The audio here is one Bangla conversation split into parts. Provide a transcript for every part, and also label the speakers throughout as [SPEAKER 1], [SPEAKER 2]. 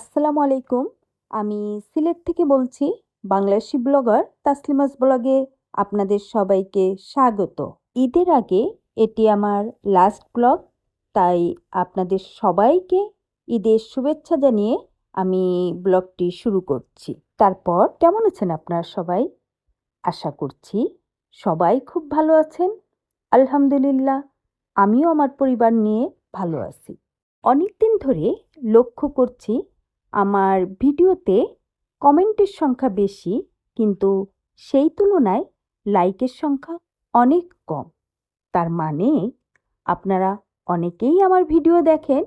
[SPEAKER 1] আসসালামু আলাইকুম। আমি সিলেট থেকে বলছি, বাংলাদেশি ব্লগার তাসলিমাস ব্লগে আপনাদের সবাইকে স্বাগত। ঈদের আগে এটি আমার লাস্ট ব্লগ তাই আপনাদের সবাইকে ঈদের শুভেচ্ছা জানিয়ে আমি ব্লগটি শুরু করছি। তারপর কেমন আছেন আপনারা সবাই? আশা করছি সবাই খুব ভালো আছেন। আলহামদুলিল্লাহ, আমিও আমার পরিবার নিয়ে ভালো আছি। অনেক দিন ধরে লক্ষ্য করছি আমার ভিডিওতে কমেন্টের সংখ্যা বেশি, কিন্তু সেই তুলনায় লাইকের সংখ্যা অনেক কম। তার মানে আপনারা অনেকেই আমার ভিডিও দেখেন,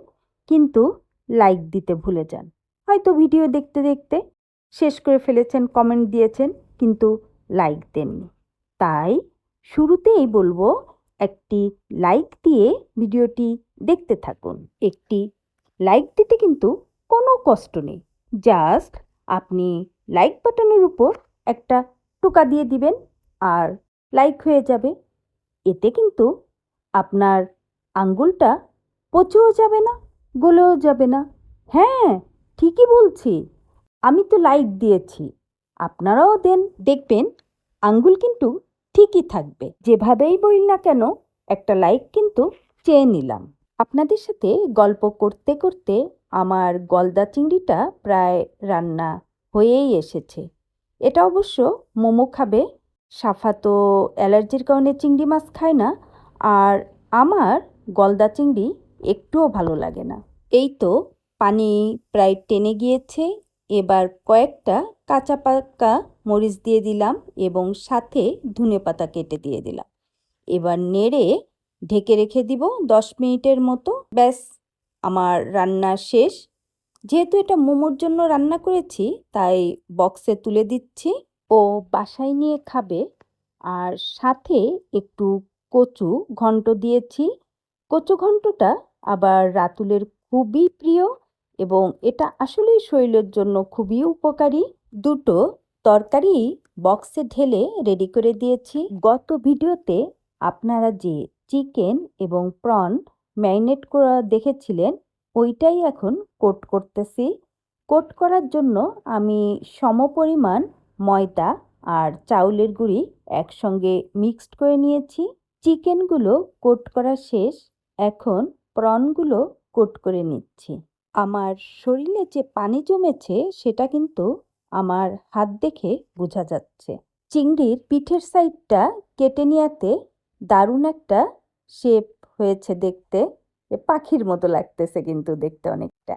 [SPEAKER 1] কিন্তু লাইক দিতে ভুলে যান। হয়তো ভিডিও দেখতে দেখতে শেষ করে ফেলেছেন, কমেন্ট দিয়েছেন, কিন্তু লাইক দেননি। তাই শুরুতেই বলব, একটি লাইক দিয়ে ভিডিওটি দেখতে থাকুন। একটি লাইক দিতে কিন্তু কোনো কষ্ট নেই। জাস্ট আপনি লাইক বাটনের উপর একটা টোকা দিয়ে দিবেন আর লাইক হয়ে যাবে। এতে কিন্তু আপনার আঙ্গুলটা পচেও যাবে না, গলেও যাবে না। হ্যাঁ ঠিকই বলছি। আমি তো লাইক দিয়েছি। আপনারাও দেন, দেখবেন আঙ্গুল কিন্তু ঠিকই থাকবে। যেভাবেই বলি না কেন, একটা লাইক কিন্তু চেয়ে নিলাম। আপনাদের সাথে গল্প করতে করতে আমার গলদা চিংড়িটা প্রায় রান্না হয়েই এসেছে। এটা অবশ্য মোমো খাবে সাফা তো অ্যালার্জির কারণে চিংড়ি মাছ খায় না, আর আমার গলদা চিংড়ি একটুও ভালো লাগে না। এই তো পানি প্রায় টেনে গিয়েছে, এবার কয়েকটা কাঁচা পাকা মরিচ দিয়ে দিলাম এবং সাথে ধনে পাতা কেটে দিয়ে দিলাম। এবার নেড়ে ঢেকে রেখে দিব দশ মিনিটের মতো, ব্যাস। আমার রান্না শেষ। যেহেতু এটা মোমোর জন্য রান্না করেছি, তাই বক্সে তুলে দিচ্ছি। ও বাসায় নিয়ে খাবে। আর সাথে একটু কচু ঘন্ট দিয়েছি। কচু ঘন্টটা আবার রাতুলের খুবই প্রিয় এবং এটা আসলেই শরীরের জন্য খুবই উপকারী। দুটো তরকারি বক্সে ঢেলে রেডি করে দিয়েছি। গত ভিডিওতে আপনারা যে চিকেন এবং প্রন ম্যারিনেট করা দেখেছিলেন, ওইটাই এখন কোট করতেছি। কোট করার জন্য আমি সমপরিমাণ ময়দা আর চাউলের গুঁড়ি একসঙ্গে মিক্সড করে নিয়েছি। চিকেনগুলো কোট করা শেষ, এখন প্রনগুলো কোট করে নিচ্ছি। আমার শরীরে যে পানি জমেছে, সেটা কিন্তু আমার হাত দেখে বোঝা যাচ্ছে। চিংড়ির পিঠের সাইডটা কেটে নেওয়াতে দারুণ একটা শেপ হয়েছে দেখতে পাখির মতো লাগতেছে কিন্তু দেখতে অনেকটা।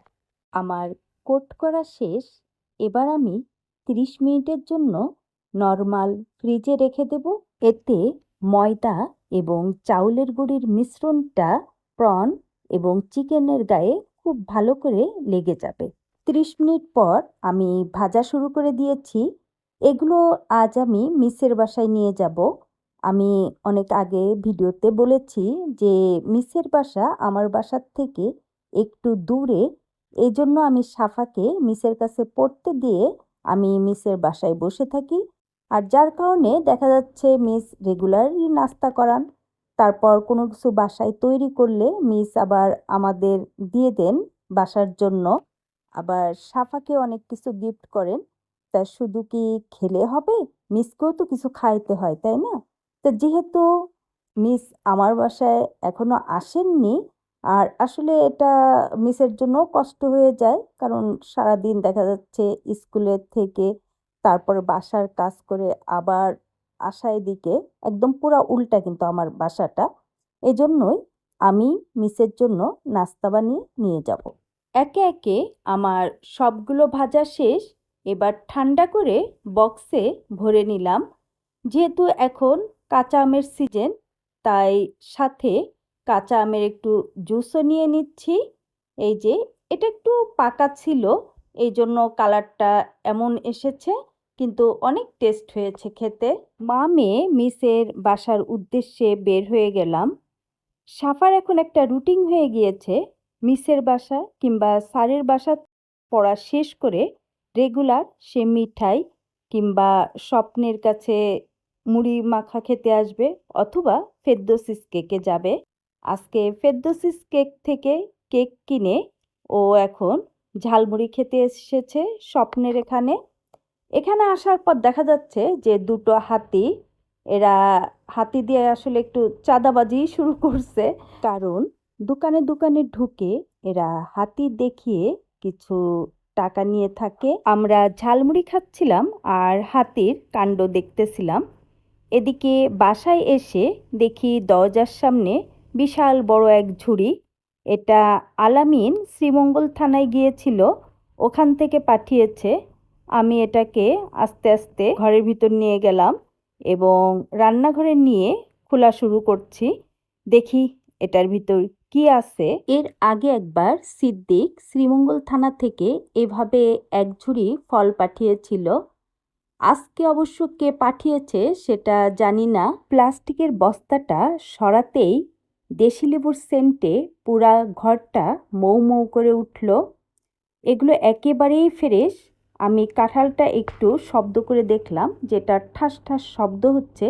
[SPEAKER 1] আমার কোট করা শেষ, এবার আমি তিরিশ মিনিটের জন্য নর্মাল ফ্রিজে রেখে দেব। এতে ময়দা এবং চাউলের গুঁড়ির মিশ্রণটা প্রন এবং চিকেনের গায়ে খুব ভালো করে লেগে যাবে। তিরিশ মিনিট পর আমি ভাজা শুরু করে দিয়েছি। এগুলো আজ আমি মিসের বাসায় নিয়ে যাব। আমি অনেক আগে ভিডিওতে বলেছি যে, মিসের বাসা আমার বাসার থেকে একটু দূরে। এই জন্য আমি সাফাকে মিসের কাছে পড়তে দিয়ে আমি মিসের বাসায় বসে থাকি। আর যার কারণে দেখা যাচ্ছে মিস রেগুলারই নাস্তা করান। তারপর কোনো কিছু বাসায় তৈরি করলে মিস আবার আমাদের দিয়ে দেন বাসার জন্য। আবার সাফাকে অনেক কিছু গিফট করেন। তা শুধু কি খেলে হবে? মিসকেও তো কিছু খাইতে হয়, তাই না? তো যেহেতু মিস আমার বাসায় এখনও আসেননি, আর আসলে এটা মিসের জন্য কষ্ট হয়ে যায়, কারণ সারাদিন দেখা যাচ্ছে স্কুলের থেকে তারপর বাসার কাজ করে আবার আসা দিকে একদম পুরা উল্টা কিন্তু আমার বাসাটা। এজন্যই আমি মিসের জন্য নাস্তা বানিয়ে নিয়ে যাব। একে একে আমার সবগুলো ভাজা শেষ, এবার ঠান্ডা করে বক্সে ভরে নিলাম। যেহেতু এখন কাঁচা আমের সিজন, তাই সাথে কাঁচা আমের একটু জুসও নিয়ে নিচ্ছি। এই যে, এটা একটু পাকা ছিল এই জন্য কালারটা এমন এসেছে, কিন্তু অনেক টেস্ট হয়েছে খেতে। মা মেয়ে মিসের বাসার উদ্দেশ্যে বের হয়ে গেলাম। সাফার এখন একটা রুটিন হয়ে গিয়েছে। মিসের বাসা কিংবা স্যারের বাসা পড়া শেষ করে রেগুলার সে মিঠাই কিংবা স্বপ্নের কাছে মুড়ি মাখা খেতে আসবে অথবা ফেদ্দোসিস কেকে যাবে। আজকে ফেদ্দোসিস কেক থেকে কেক কিনে ও এখন ঝালমুড়ি খেতে এসেছে স্বপ্নের এখানে। এখানে আসার পর দেখা যাচ্ছে যে দুটো হাতি, এরা হাতি দিয়ে আসলে একটু চাঁদাবাজি শুরু করছে। কারণ দোকানে দোকানে ঢুকে এরা হাতি দেখিয়ে কিছু টাকা নিয়ে থাকে। আমরা ঝালমুড়ি খাচ্ছিলাম আর হাতির কাণ্ড দেখতেছিলাম। এদিকে বাসায় এসে দেখি দরজার সামনে বিশাল বড় এক ঝুড়ি। এটা আলামিন শ্রীমঙ্গল থানায় গিয়েছিল, ওখান থেকে পাঠিয়েছে। আমি এটাকে আস্তে আস্তে ঘরের ভিতর নিয়ে গেলাম এবং রান্নাঘরে নিয়ে খোলা শুরু করছি। দেখি এটার ভিতর কি আছে। এর আগে একবার সিদ্দিক শ্রীমঙ্গল থানা থেকে এভাবে এক ঝুড়ি ফল পাঠিয়েছিল। আজকে অবশ্য কে পাঠিয়েছে সেটা জানি না। প্লাস্টিকের বস্তাটা সরাতেই দেশি লেবুর সেন্টে পুরা ঘরটা মৌ মৌ করে উঠল। এগুলো একেবারেই ফ্রেশ। আমি কাঁঠালটা একটু শব্দ করে দেখলাম, যেটা ঠাস ঠাস শব্দ হচ্ছে।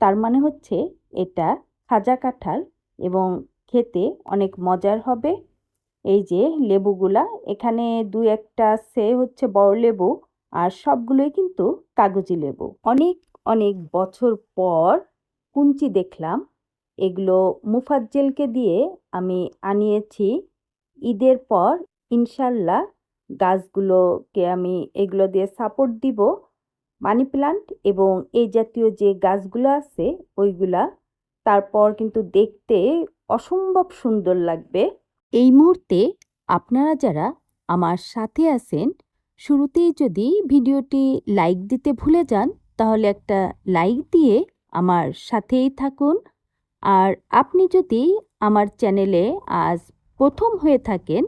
[SPEAKER 1] তার মানে হচ্ছে এটা খাজা কাঁঠাল এবং খেতে অনেক মজার হবে। এই যে লেবুগুলা, এখানে দু একটা সে হচ্ছে বড় লেবু। আর সবগুলোই কিন্তু কাগজি লেবু। অনেক অনেক বছর পর কুঞ্চি দেখলাম। এগুলো মুফাজ্জেলকে দিয়ে আমি আনিয়েছি। ঈদের পর ইনশাল্লাহ গাছগুলোকে আমি এগুলো দিয়ে সাপোর্ট দিব। মানি প্লান্ট এবং এই জাতীয় যে গাছগুলো আছে, ওইগুলা তারপর কিন্তু দেখতে অসম্ভব সুন্দর লাগবে। এই মুহূর্তে আপনারা যারা আমার সাথে আছেন শুরুতেই যদি ভিডিওটি লাইক দিতে ভুলে যান, তাহলে একটা লাইক দিয়ে আমার সাথেই থাকুন। আর আপনি যদি আমার চ্যানেলে আজ প্রথম হয়ে থাকেন,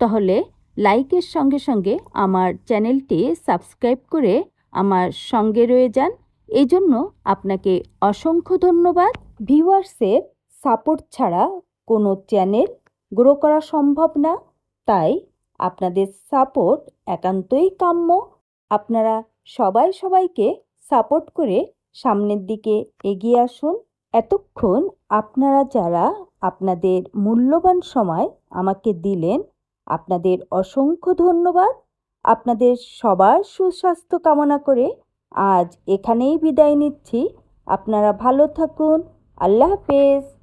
[SPEAKER 1] তাহলে লাইকের সঙ্গে সঙ্গে আমার চ্যানেলটি সাবস্ক্রাইব করে আমার সঙ্গে রয়ে যান। এই জন্য আপনাকে অসংখ্য ধন্যবাদ। ভিউয়ার্সের সাপোর্ট ছাড়া কোনো চ্যানেল গ্রো করা সম্ভব না। তাই আপনাদের সাপোর্ট একান্তই কাম্য। আপনারা সবাই সবাইকে সাপোর্ট করে সামনের দিকে এগিয়ে আসুন। এতক্ষণ আপনারা যারা আপনাদের মূল্যবান সময় আমাকে দিলেন, আপনাদের অসংখ্য ধন্যবাদ। আপনাদের সবার সুস্বাস্থ্য কামনা করে আজ এখানেই বিদায় নিচ্ছি। আপনারা ভালো থাকুন। আল্লাহ হাফেজ।